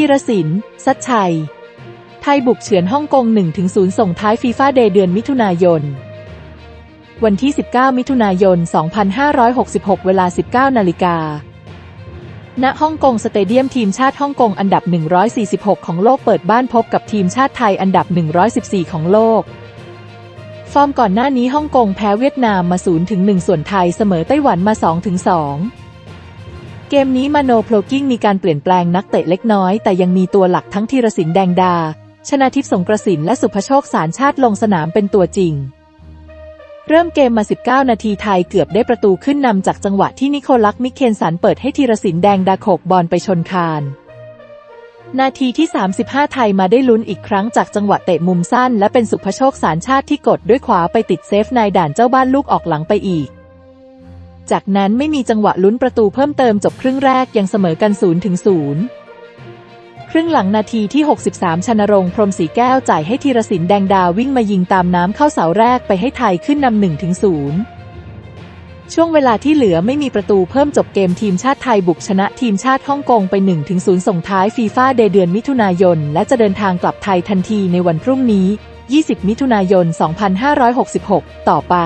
ธีรศิลป์ซัดชัย ไทยบุกเฉือนฮ่องกง 1-0 ส่งท้ายฟีฟ่าเดย์เดือนมิถุนายน วันที่ 19 มิถุนายน 2566 เวลา 19 นาฬิกา ณ ฮ่องกงสเตเดียมทีมชาติฮ่องกงอันดับ 146 ของโลกเปิดบ้านพบกับทีมชาติไทยอันดับ 114 ของโลกฟอร์มก่อนหน้านี้ฮ่องกงแพ้เวียดนามมา0ถึง1ส่วนไทยเสมอไต้หวันมา2ถึง2 เกมนี้มาโนโพลกิ้งมีการเปลี่ยนแปลงนักเตะเล็กน้อย แต่ยังมีตัวหลักทั้งธีรศิลป์แดงดา ชนาทิพย์สงกระสินและสุภโชคสารชาติลงสนามเป็นตัวจริง เริ่มเกมมา 19 นาทีไทยเกือบได้ประตูขึ้นนำจากจังหวะที่นิโคลักมิเคนสันเปิดให้ธีรศิลป์แดงดาโขกบอลไปชนคานนาทีที่ 35 ไทยมาได้ลุ้นอีกครั้งจากจังหวะเตะมุมสั้น และเป็นสุภโชคสารชาติที่กดด้วยขวาไปติดเซฟนายด่านเจ้าบ้านลูกออกหลังไปอีก จากนั้นไม่มีจังหวะลุ้นประตูเพิ่มเติมจบครึ่งแรกยังเสมอกัน0ถึง0ครึ่งหลังนาทีที่ 63 ชนรงพรมศรีแก้วจ่ายให้ธีรศิลปแดงดาวิ่งมายิงตามน้ำเข้าเสาแรกไปให้ไทยขึ้นนำ1ถึง0ช่วงเวลาที่เหลือไม่มีประตูเพิ่มจบเกมทีมชาติไทยบุกชนะทีมชาติฮ่องกงไป1ถึง0ส่งท้ายฟีฟ่าเดเดือนมิถุนายน และจะเดินทางกลับไทยทันทีในวันพรุ่งนี้ 20 มิถุนายน 2566 ต่อไป